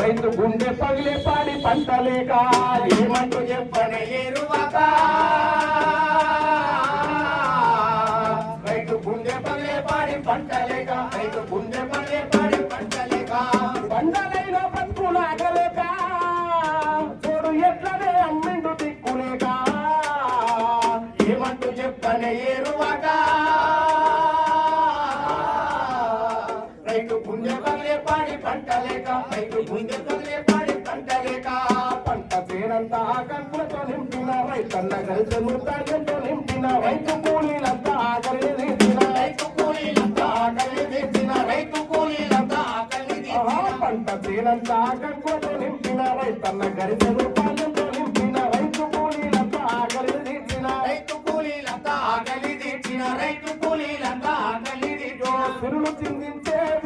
రైతు గుండె పగిలి పాడి పంటలేక ఏమంటూ చెప్పని ఎరువక. రైతు గుండె పగిలి పాడి పంటలేక రైతు గుండె పగిలి పాడి పంటలేక పండలైన పంపులు బతుకులాగలేక చూడు ఎట్లనే అమ్మిండు దిక్కులేక ఏమంటూ చెప్పని ఎరువక. పైకు గుంజతల్లే పాడి పంటలేక పైకు గుంజతల్లే పాడి పంటలేక పంట పేరంతా కంపులతో నింపిన రైతన్న గరిజములు తాగంతో నింపిన రైతు కూలీలంతా ఆకలి తీసిన రైతు కూలీలంతా ఆకలి తీసిన రైతు కూలీలంతా ఆకలి పంట పేరంతా కంపులతో నింపిన రైతన్న గరిజములు తాగంతో నింపిన రైతు కూలీలంతా ఆకలి తీసిన రైతు కూలీలంతా ఆకలి తీసిన రైతు కూలీలంతా ఆకలి తీసిన చెరులు చిందించేది